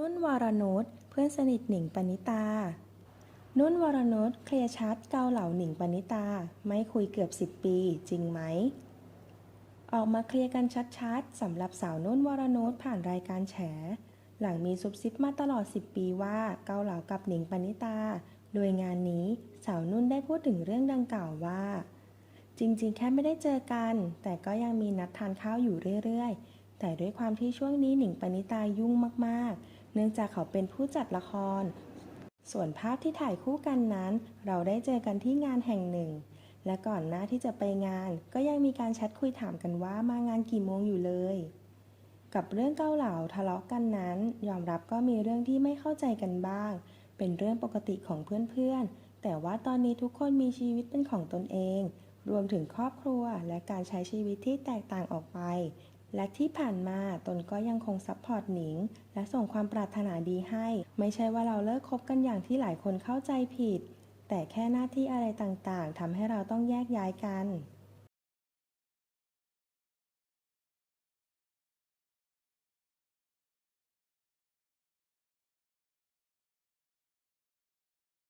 นุ่นวรนุชเพื่อนสนิทหนิงปณิตา นุ่นวรนุชเคลียร์ชัดเกาเหล่าหนิงปณิตา ไม่คุยเกือบ10ปี จริงไหม ออกมาเคลียร์กันชัดๆสำหรับสาวนุ่นวรนุชผ่านรายการแฉ หลังมีซุบซิบมาตลอด 10 ปีว่าเกาเหลากับหนิงปณิตา โดยงานนี้สาวนุ่นได้พูดถึงเรื่องดังกล่าวว่า จริงๆ แค่ไม่ได้เจอกัน แต่ก็ยังมีนัดทานข้าวอยู่เรื่อยๆ แต่ด้วยความที่ช่วงนี้หนิงปณิตายุ่งมากๆ เนื่องจากเขาเป็นผู้จัดละคร ส่วนภาพที่ถ่ายคู่กันนั้น เราได้เจอกันที่งานแห่งหนึ่ง และก่อนหน้าที่จะไปงาน ก็ยังมีการแชทคุยถามกันว่ามางานกี่โมงอยู่เลย กับเรื่องเกาเหลาทะเลาะกันนั้น ยอมรับก็มีเรื่องที่ไม่เข้าใจกันบ้าง เป็นเรื่องปกติของเพื่อนๆ แต่ว่าตอนนี้ทุกคนมีชีวิตเป็นของตนเองรวมถึงครอบครัวและการใช้ชีวิตที่แตกต่างออกไป และที่ผ่านมาตนก็ยังคงซัพพอร์ตหนิง และส่งความปรารถนาดีให้ ไม่ใช่ว่าเราเลิกคบกันอย่างที่หลายคนเข้าใจผิด แต่แค่หน้าที่อะไรต่างๆทำให้เราต้องแยกย้ายกัน